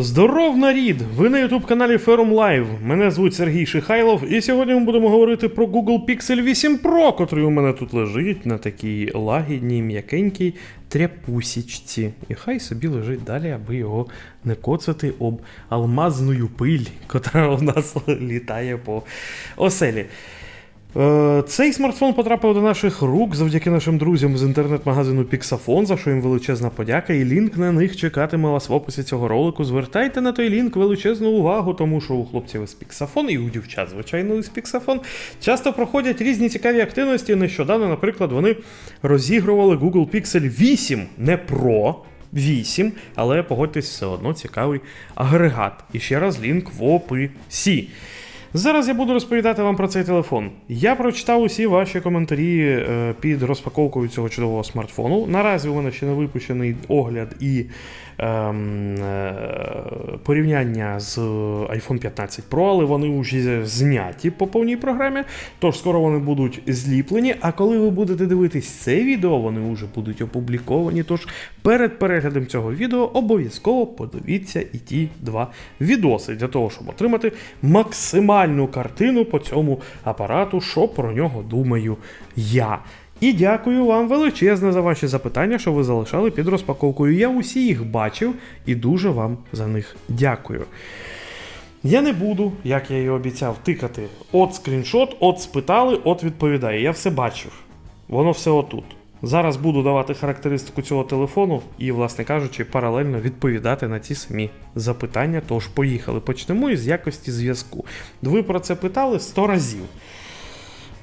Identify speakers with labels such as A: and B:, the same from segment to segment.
A: Здоров нарід! Ви на youtube каналі Ferrum Live. Мене звуть Сергій Шихайлов, і сьогодні ми будемо говорити про Google Pixel 8 Pro, котрий у мене тут лежить на такій лагідній, м'якенькій тряпусічці. І хай собі лежить далі, аби його не коцати об алмазну пиль, котра у нас літає по оселі. Е, Цей смартфон потрапив до наших рук завдяки нашим друзям з інтернет-магазину Pixafon, за що їм величезна подяка, і лінк на них чекатиме вас в описі цього ролику. Звертайте на той лінк величезну увагу, тому що у хлопців із Pixafon і у дівчат, звичайно, із Pixafon часто проходять різні цікаві активності. Нещодавно, наприклад, вони розігрували Google Pixel 8, не Pro. 8, але погодьтесь, все одно цікавий агрегат. І ще раз лінк в описі. Зараз я буду розповідати вам про цей телефон. Я прочитав усі ваші коментарі е, під розпаковкою цього чудового смартфону. Наразі у мене ще не випущений огляд і ем, е, порівняння з iPhone 15 Pro, але вони вже зняті по повній програмі. Тож скоро вони будуть зліплені. А коли ви будете дивитись це відео, вони вже будуть опубліковані. Тож перед переглядом цього відео обов'язково подивіться і ті два відоси для того, щоб отримати максимальну картину по цьому апарату, що про нього думаю я. І дякую вам величезне за ваші запитання, що ви залишали під розпаковкою. Я усі їх бачив і дуже вам за них дякую. Я не буду, як я і обіцяв, тикати от скріншот, от спитали, от відповідає. Я все бачив. Воно все отут. Зараз буду давати характеристику цього телефону і, власне кажучи, паралельно відповідати на ті самі запитання. Тож поїхали. Почнемо із якості зв'язку. Ви про це питали 100 разів.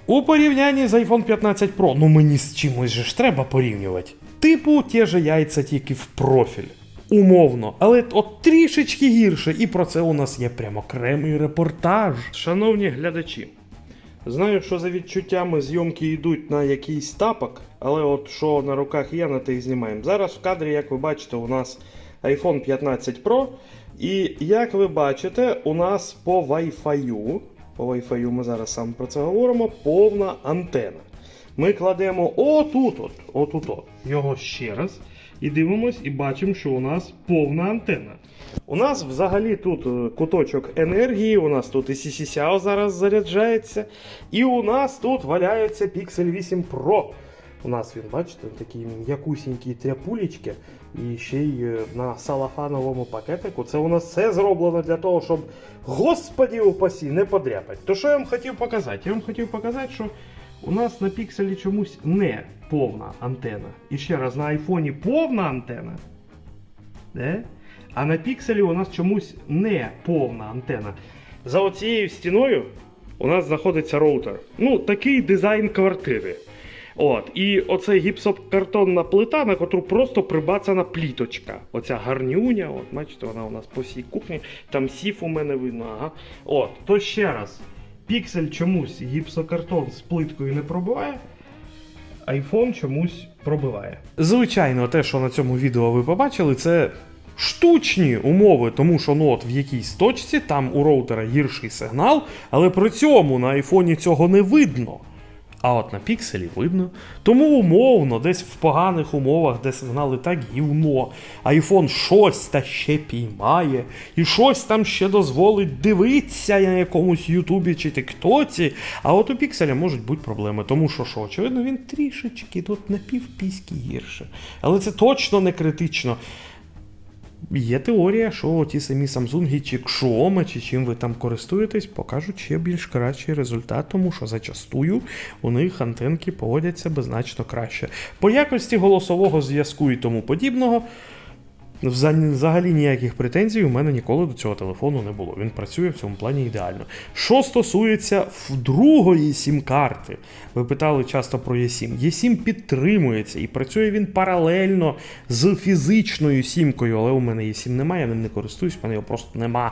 A: У порівнянні з iPhone 15 Pro, ну мені з чимось же ж треба порівнювати. Типу, ті же яйця тільки в профіль. Умовно, але от трішечки гірше, і про це у нас є прямо окремий репортаж. Шановні глядачі, знаю, що за відчуттями зйомки йдуть на якийсь тапок, але от що на руках є, на й знімаємо. Зараз в кадрі, як ви бачите, у нас iPhone 15 Pro. І як ви бачите, у нас по Wi-Fi, по Wi-Fi ми зараз саме про це говоримо, повна антена. Ми кладемо отут, от, отут, от, його ще раз. І дивимось, і бачимо, що у нас повна антена. У нас взагалі тут е, куточок енергії, у нас тут і CCCAO зараз заряджається. І у нас тут валяється Pixel 8 Pro. У нас він, бачите, такі м'якусінькі тряпулечки, і ще й е, на салафановому пакетику. Це у нас все зроблено для того, щоб, господі упасі, не подряпати. То що я вам хотів показати? Я вам хотів показати, що у нас на пікселі чомусь не повна антена. І ще раз, на айфоні повна антена. Де? А на пікселі у нас чомусь не повна антена. За оцією стіною у нас знаходиться роутер. Ну, такий дизайн квартири. От, і оце гіпсокартонна плита, на котру просто прибацана пліточка. Оця гарнюня, от, бачите, вона у нас по всій кухні, там сіф у мене видно. Ага. От, то ще раз. Піксель чомусь гіпсокартон з плиткою не пробиває, iPhone чомусь пробиває. Звичайно, те, що на цьому відео ви побачили, це штучні умови, тому що ну, от в якійсь точці там у роутера гірший сигнал, але при цьому на айфоні цього не видно. А от на пікселі видно. Тому умовно, десь в поганих умовах, де сигнали так гівно, айфон щось та ще піймає, і щось там ще дозволить дивитися на якомусь Ютубі чи Тіктоці. А от у пікселя можуть бути проблеми, тому що що, очевидно, він трішечки тут на півпіськи гірше. Але це точно не критично. Є теорія, що ті самі Samsung чи Xiaomi, чи чим ви там користуєтесь, покажуть ще більш кращий результат, тому що зачастую у них антенки поводяться беззначно краще. По якості голосового зв'язку і тому подібного. Вза- Взагалі ніяких претензій у мене ніколи до цього телефону не було. Він працює в цьому плані ідеально. Що стосується другої сім-карти, ви питали часто про E7. E7 підтримується і працює він паралельно з фізичною сімкою, але у мене E7 немає, я ним не користуюсь, в мене його просто нема.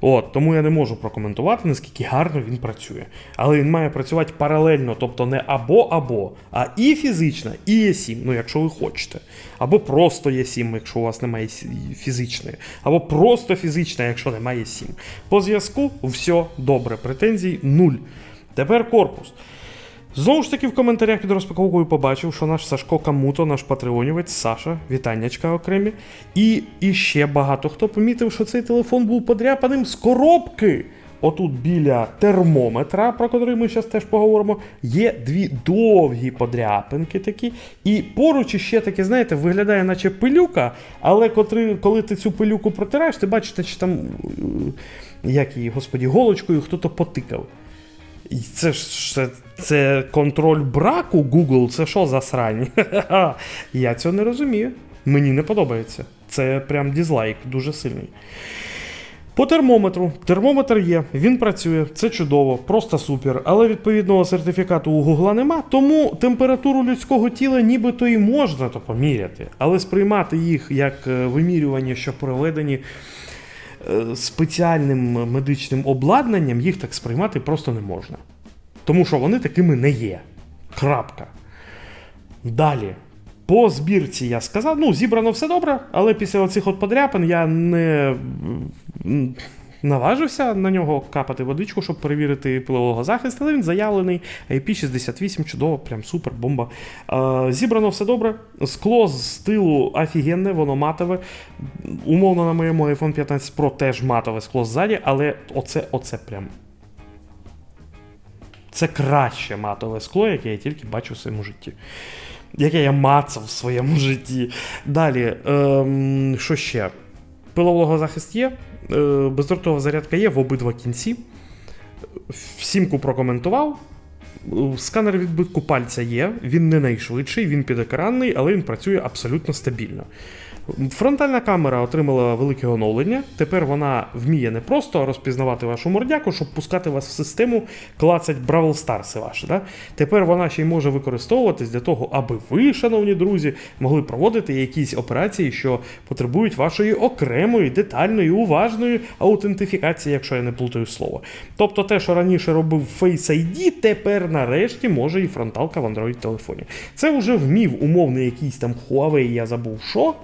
A: От, тому я не можу прокоментувати, наскільки гарно він працює. Але він має працювати паралельно, тобто не або-або, а і фізична, і Е7, ну якщо ви хочете. Або просто Е7, якщо у вас немає фізичної, або просто фізична, якщо немає Е7. По зв'язку все добре, претензій нуль. Тепер корпус. Знову ж таки, в коментарях під розпаковкою побачив, що наш Сашко Камуто, наш патреонівець, Саша, вітаннячка окремі. І, і ще багато хто помітив, що цей телефон був подряпаним з коробки. Отут біля термометра, про котрий ми зараз теж поговоримо, є дві довгі подряпинки такі. І поруч іще таке, знаєте, виглядає, наче пилюка, але коли ти цю пилюку протираєш, ти бачиш, що там, е, як її, господі, голочкою хто-то потикав. І це ж це, це контроль браку Google, це що за срань? Я цього не розумію. Мені не подобається. Це прям дізлайк дуже сильний. По термометру. Термометр є, він працює, це чудово, просто супер. Але відповідного сертифікату у Гугла нема, тому температуру людського тіла нібито і можна то поміряти, але сприймати їх як е, вимірювання, що проведені спеціальним медичним обладнанням, їх так сприймати просто не можна. Тому що вони такими не є. Крапка. Далі. По збірці я сказав, ну, зібрано все добре, але після оцих от подряпин я не наважився на нього капати водичку, щоб перевірити пилового захист, але він заявлений. IP68, чудово, прям супер, бомба. Е, зібрано все добре. Скло з тилу офігенне, воно матове. Умовно, на моєму iPhone 15 Pro теж матове скло ззаді, але оце, оце прям. Це краще матове скло, яке я тільки бачу в своєму житті. Яке я мацав в своєму житті. Далі, ем, що ще? Пилового захист є, е, бездротова зарядка є в обидва кінці. Сімку прокоментував. Е, Сканер відбитку пальця є, він не найшвидший, він підекранний, але він працює абсолютно стабільно. Фронтальна камера отримала велике оновлення. Тепер вона вміє не просто розпізнавати вашу мордяку, щоб пускати вас в систему, клацать Бравл Старси ваші. Да? Тепер вона ще й може використовуватись для того, аби ви, шановні друзі, могли проводити якісь операції, що потребують вашої окремої, детальної, уважної аутентифікації, якщо я не плутаю слово. Тобто те, що раніше робив Face ID, тепер нарешті може і фронталка в Android телефоні. Це вже вмів умовний якийсь там Huawei, я забув що.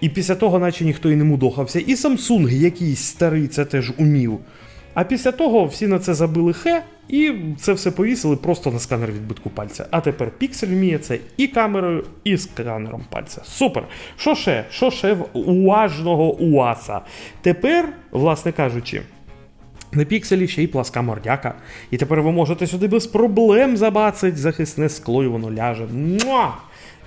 A: І після того, наче ніхто і не мудохався. І Samsung якийсь старий це теж умів. А після того всі на це забили хе, і це все повісили просто на сканер відбитку пальця. А тепер Pixel вміє це і камерою, і сканером пальця. Супер! Що ще? Що ще в уважного УАСа? Тепер, власне кажучи. На пікселі ще й пласка мордяка. І тепер ви можете сюди без проблем забацать захисне скло, і воно ляже. Муа!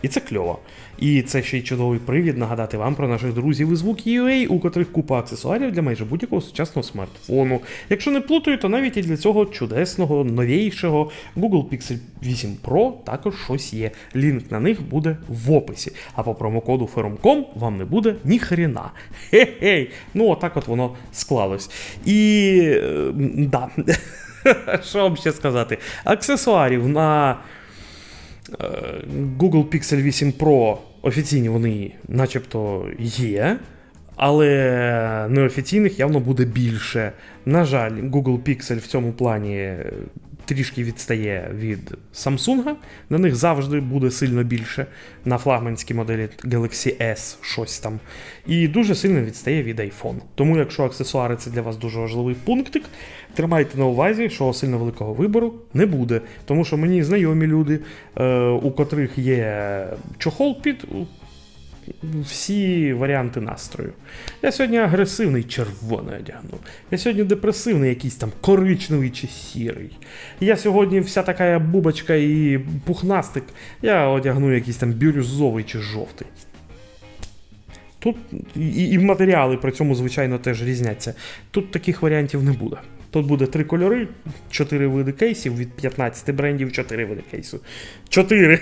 A: І це кльово. І це ще й чудовий привід нагадати вам про наших друзів із Звук.ua, у котрих купа аксесуарів для майже будь-якого сучасного смартфону. Якщо не плутаю, то навіть і для цього чудесного, новейшого Google Pixel 8 Pro також щось є. Лінк на них буде в описі. А по промокоду Feromcom вам не буде ні хрена. Хе-хей! Ну, отак от воно склалось. І. да. Що вам ще сказати? Аксесуарів на. Е, Google Pixel 8 Pro офіційні вони начебто є, але неофіційних явно буде більше. На жаль, Google Pixel в цьому плані трішки відстає від Samsung. На них завжди буде сильно більше на флагманській моделі Galaxy S щось там. І дуже сильно відстає від iPhone. Тому, якщо аксесуари це для вас дуже важливий пунктик, тримайте на увазі, що сильно великого вибору не буде. Тому що мені знайомі люди, е, у котрих є чохол під всі варіанти настрою. Я сьогодні агресивний червоний одягнув. Я сьогодні депресивний, якийсь там коричневий чи сірий. Я сьогодні вся така бубочка і пухнастик. Я одягну якийсь там бірюзовий чи жовтий. Тут і, і матеріали при цьому, звичайно, теж різняться. Тут таких варіантів не буде. Тут буде три кольори, чотири види кейсів від 15 брендів, чотири види кейсу. Чотири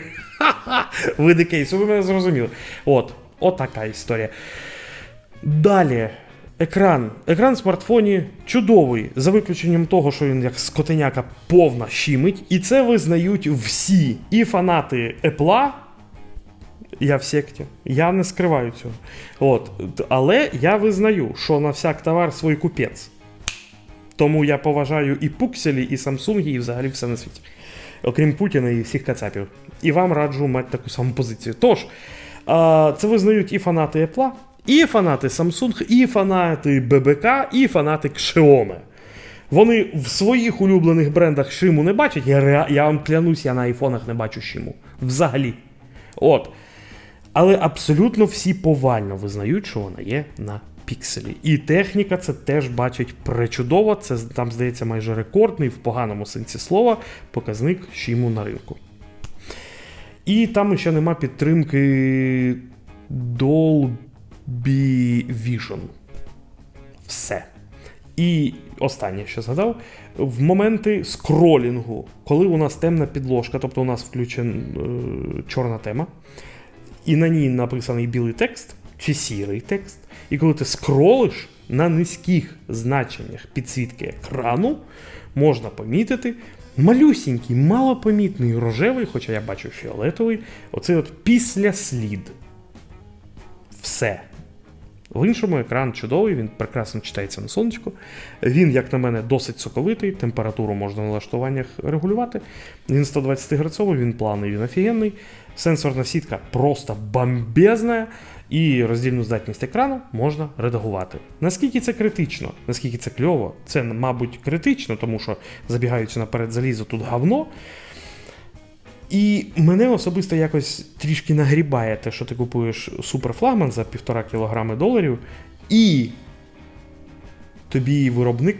A: види кейсу, ви мене зрозуміли. От, от така історія. Далі. Екран. Екран в смартфоні чудовий, за виключенням того, що він як скотеняка повна щимить. І це визнають всі. І фанати Apple, я в секті. Я не скриваю цього. От. Але я визнаю, що на всяк товар свій купець. Тому я поважаю і пукселі, і Самсунги, і взагалі все на світі. Окрім Путіна і всіх кацапів. І вам раджу мати таку саму позицію. Тож, це визнають і фанати Apple, і фанати Samsung, і фанати ББК, і фанати Xiaomi. Вони в своїх улюблених брендах шиму не бачать. Я, я вам клянусь, я на айфонах не бачу шиму. Взагалі. От. Але абсолютно всі повально визнають, що вона є на пікселі. І техніка це теж бачить пречудово. Це там, здається, майже рекордний в поганому сенсі слова показник шиму на ринку. І там ще нема підтримки Dolby Vision. Все. І останнє, що згадав, в моменти скролінгу, коли у нас темна підложка, тобто у нас включена е, чорна тема, і на ній написаний білий текст чи сірий текст, і коли ти скролиш на низьких значеннях підсвітки екрану, можна помітити малюсінький, малопомітний рожевий, хоча я бачу фіолетовий, оцей от післяслід. Все. В іншому екран чудовий, він прекрасно читається на сонечку. Він, як на мене, досить соковитий, температуру можна на налаштуваннях регулювати. Він 120 Гц, він плавний, він офігенний. Сенсорна сітка просто бомбезна, і роздільну здатність екрану можна редагувати. Наскільки це критично, наскільки це кльово, це, мабуть, критично, тому що забігаючи наперед залізо, тут говно. І мене особисто якось трішки нагрібає те, що ти купуєш суперфлагман за півтора кілограми доларів, і тобі виробник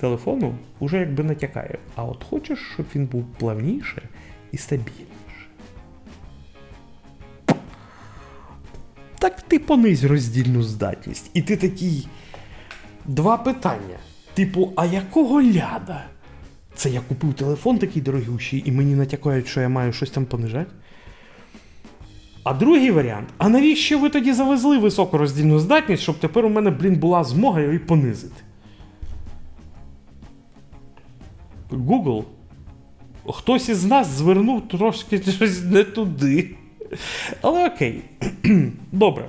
A: телефону уже якби натякає. А от хочеш, щоб він був плавніше і стабільніше. Так ти понизь роздільну здатність. І ти такий. Два питання. Типу, а якого ляда? Це я купив телефон такий дорогущий, і мені натякають, що я маю щось там понижати. А другий варіант: а навіщо ви тоді завезли високу роздільну здатність, щоб тепер у мене, блін, була змога її понизити? Google. Хтось із нас звернув трошки щось не туди. Але окей. Добре.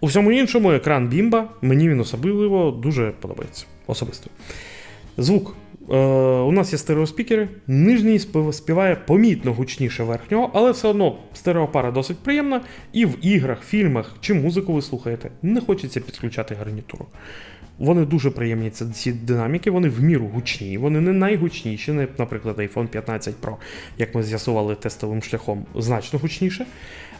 A: У всьому іншому екран Бімба, мені він особливо дуже подобається. Особисто. Звук. Е, у нас є стереоспікери. Нижній співає помітно гучніше верхнього, але все одно стереопара досить приємна. І в іграх, фільмах чи музику ви слухаєте, не хочеться підключати гарнітуру. Вони дуже приємні, ці- динаміки, вони в міру гучні, вони не найгучніші, не, наприклад, iPhone 15 Pro, як ми з'ясували тестовим шляхом, значно гучніше,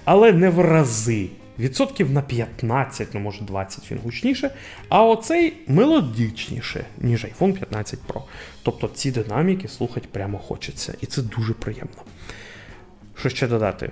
A: але не в рази. Відсотків на 15, ну може 20 він гучніше, а оцей мелодичніше, ніж iPhone 15 Pro. Тобто ці динаміки слухати прямо хочеться, і це дуже приємно. Що ще додати?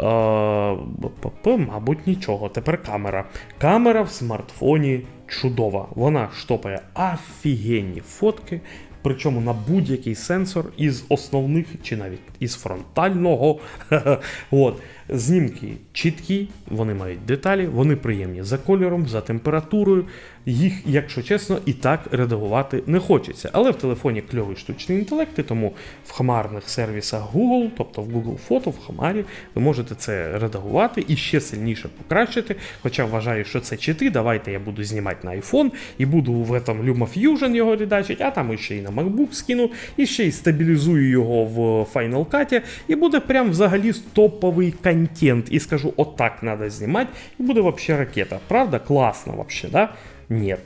A: Е, мабуть, нічого. Тепер камера. Камера в смартфоні чудова. Вона штопає офігенні фотки, причому на будь-який сенсор із основних чи навіть із фронтального. От. Знімки чіткі, вони мають деталі, вони приємні за кольором, за температурою. Їх, якщо чесно, і так редагувати не хочеться. Але в телефоні кльовий штучний інтелект, і тому в хмарних сервісах Google, тобто в Google Фото, в Хмарі, ви можете це редагувати і ще сильніше покращити. Хоча вважаю, що це чити. Давайте я буду знімати на iPhone і буду в этом LumaFusion його редачити, а там ще й на MacBook скину, і ще й стабілізую його в Final Cut, і буде прям взагалі топовий контент. І скажу, отак треба знімати, і буде вообще ракета. Правда? Класно вообще, да? Ні.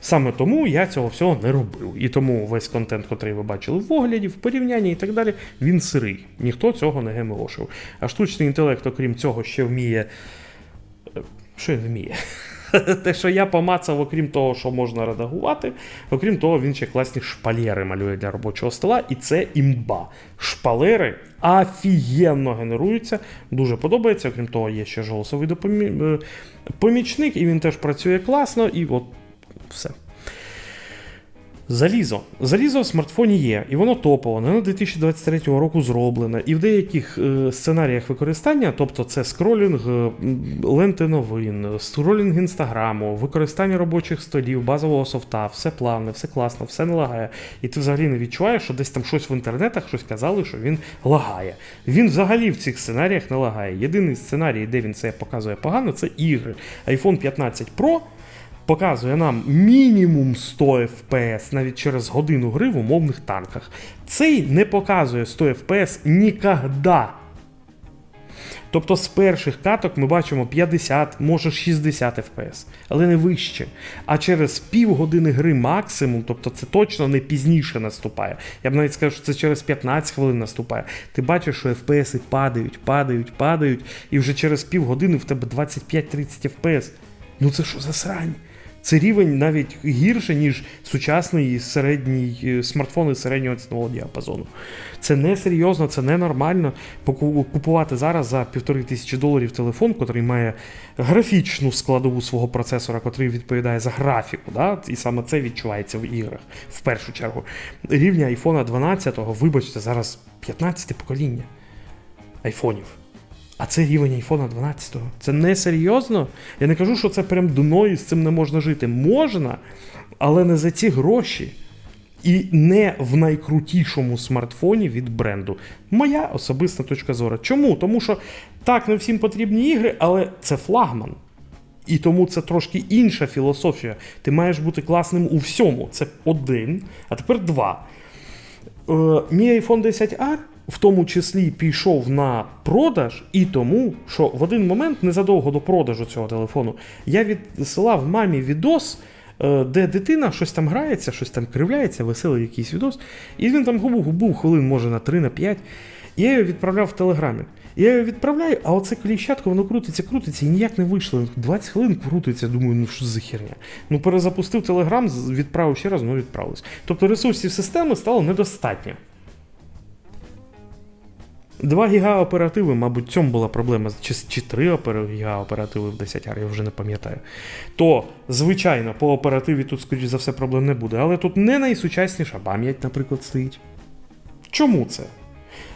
A: Саме тому я цього всього не робив. І тому весь контент, який ви бачили в огляді, в порівнянні і так далі, він сирий. Ніхто цього не гемошив. А штучний інтелект, окрім цього, ще вміє. е, Що він вміє? Те, що я помацав, окрім того, що можна редагувати, окрім того, він ще класні шпалери малює для робочого стола, і це імба. Шпалери офігенно генеруються, дуже подобається. Окрім того, є ще ж голосовий допомі... е, і він теж працює класно, і от все. Залізо. Залізо в смартфоні є, і воно топове, воно 2023 року зроблене. І в деяких е, сценаріях використання, тобто це скролінг е, ленти новин, скролінг інстаграму, використання робочих столів, базового софта, все плавне, все класно, все не лагає. І ти взагалі не відчуваєш, що десь там щось в інтернетах щось казали, що він лагає. Він взагалі в цих сценаріях не лагає. Єдиний сценарій, де він це показує погано, це ігри. iPhone 15 Pro показує нам мінімум 100 FPS навіть через годину гри в умовних танках. Цей не показує 100 FPS ніколи. Тобто з перших каток ми бачимо 50, може 60 FPS, але не вище. А через півгодини гри максимум, тобто це точно не пізніше наступає. Я б навіть сказав, що це через 15 хвилин наступає. Ти бачиш, що FPS падають, падають, падають, і вже через півгодини в тебе 25-30 FPS. Ну це що за срань? Це рівень навіть гірше, ніж сучасний середній е, смартфони середнього цінового діапазону. Це не серйозно, це не нормально. Купувати зараз за півтори тисячі доларів телефон, який має графічну складову свого процесора, який відповідає за графіку. Да? І саме це відчувається в іграх в першу чергу. Рівня iPhone 12, вибачте, зараз 15 покоління айфонів. А це рівень iPhone 12. Це не серйозно. Я не кажу, що це прям дно і з цим не можна жити. Можна, але не за ці гроші. І не в найкрутішому смартфоні від бренду. Моя особиста точка зору. Чому? Тому що так, не всім потрібні ігри, але це флагман. І тому це трошки інша філософія. Ти маєш бути класним у всьому. Це один, а тепер два. Е, мій iPhone 10R в тому числі пішов на продаж, і тому, що в один момент, незадовго до продажу цього телефону, я відсилав мамі відос, е, де дитина щось там грається, щось там кривляється, веселий якийсь відос. І він там був, був хвилин, може, на 3 на 5. Я його відправляв в Телеграмі. Я його відправляю, а оце кліщатко, воно крутиться, крутиться і ніяк не вийшло. 20 хвилин крутиться, думаю, ну що за херня. Ну перезапустив Телеграм, відправив ще раз, ну відправилось. Тобто ресурсів системи стало недостатньо. 2 гіга оперативи, мабуть, в цьому була проблема, чи, чи 3 гіга оперативи в 10 я вже не пам'ятаю. То, звичайно, по оперативі тут, скоріш за все, проблем не буде. Але тут не найсучасніша пам'ять, наприклад, стоїть. Чому це?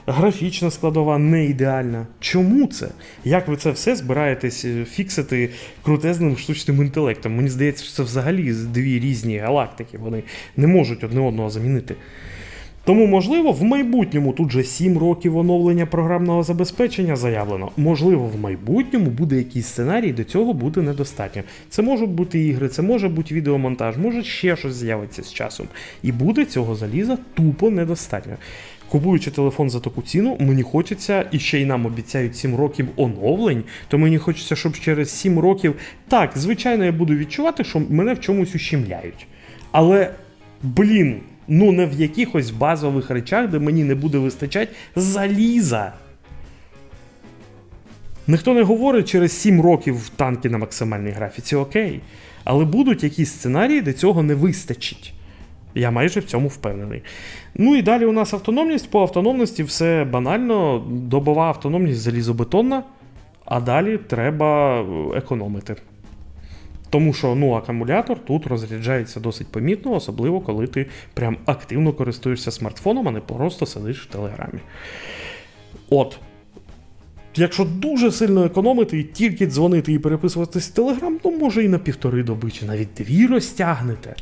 A: Графічна складова не ідеальна. Чому це? Як ви це все збираєтесь е, фіксити крутезним штучним інтелектом? Мені здається, що це взагалі дві різні галактики, вони не можуть одне одного замінити. Тому, можливо, в майбутньому тут же 7 років оновлення програмного забезпечення заявлено. Можливо, в майбутньому буде якийсь сценарій, до цього буде недостатньо. Це можуть бути ігри, це може бути відеомонтаж, може ще щось з'явиться з часом. І буде цього заліза тупо недостатньо. Купуючи телефон за таку ціну, мені хочеться, і ще й нам обіцяють 7 років оновлень, то мені хочеться, щоб через 7 років. Так, звичайно, я буду відчувати, що мене в чомусь ущемляють. Але, блін, ну не в якихось базових речах, де мені не буде вистачати заліза. Ніхто не говорить через 7 років танки на максимальній графіці, окей. Але будуть якісь сценарії, де цього не вистачить. Я майже в цьому впевнений. Ну і далі у нас автономність. По автономності все банально. Добова автономність залізобетонна, а далі треба е, економити. Тому що ну, акумулятор тут розряджається досить помітно, особливо коли ти прям активно користуєшся смартфоном, а не просто сидиш в телеграмі. От. Якщо дуже сильно економити і тільки дзвонити і переписуватись в Телеграм, то може і на півтори доби, чи навіть дві розтягнете.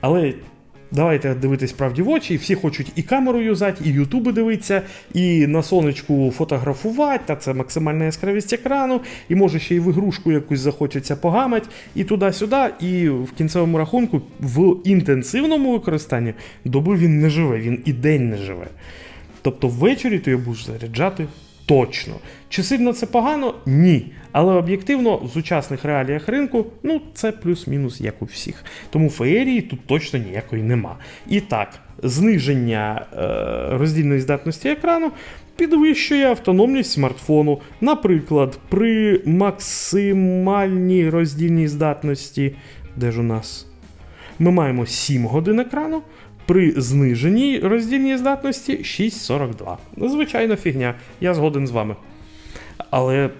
A: Але давайте дивитись правді в очі, всі хочуть і камеру юзати, і ютуби дивитися, і на сонечку фотографувати, та це максимальна яскравість екрану, і може ще й в ігрушку якусь захочеться погамати, і туди-сюди, і в кінцевому рахунку в інтенсивному використанні доби він не живе, він і день не живе. Тобто ввечері ти будеш заряджати точно. Чи сильно це погано? Ні. Але об'єктивно в сучасних реаліях ринку, ну це плюс-мінус як у всіх. Тому феєрії тут точно ніякої нема. І так, зниження е, роздільної здатності екрану підвищує автономність смартфону. Наприклад, при максимальній роздільній здатності, де ж у нас? Ми маємо 7 годин екрану. При зниженій роздільній здатності 6,42. Звичайно, фігня, я згоден з вами. Але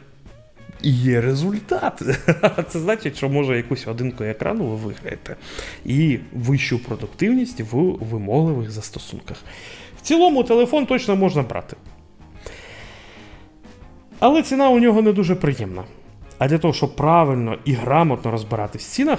A: є результат. Це значить, що може якусь годинку екрану ви виграєте. І вищу продуктивність в вимогливих застосунках. В цілому телефон точно можна брати. Але ціна у нього не дуже приємна. А для того, щоб правильно і грамотно розбиратись в цінах,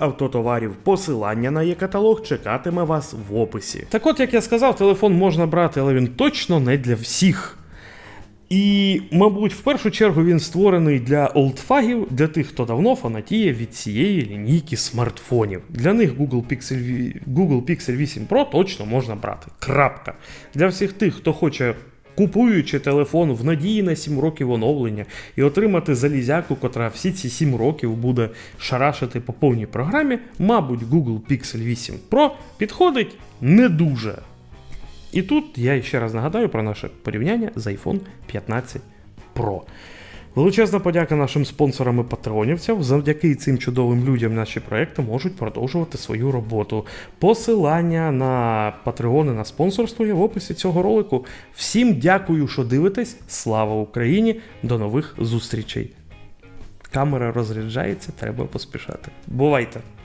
A: автотоварів. Посилання на є-каталог чекатиме вас в описі. Так от, як я сказав, телефон можна брати, але він точно не для всіх. І, мабуть, в першу чергу він створений для олдфагів, для тих, хто давно фанатіє від цієї лінійки смартфонів. Для них Google Pixel, Google Pixel 8 Pro точно можна брати. Крапка. Для всіх тих, хто хоче. Купуючи телефон в надії на 7 років оновлення і отримати залізяку, котра всі ці 7 років буде шарашити по повній програмі, мабуть, Google Pixel 8 Pro підходить не дуже. І тут я ще раз нагадаю про наше порівняння з iPhone 15 Pro. Величезна подяка нашим спонсорам і патреонівцям. Завдяки цим чудовим людям наші проекти можуть продовжувати свою роботу. Посилання на патреони на спонсорство є в описі цього ролику. Всім дякую, що дивитесь. Слава Україні! До нових зустрічей! Камера розряджається, треба поспішати. Бувайте!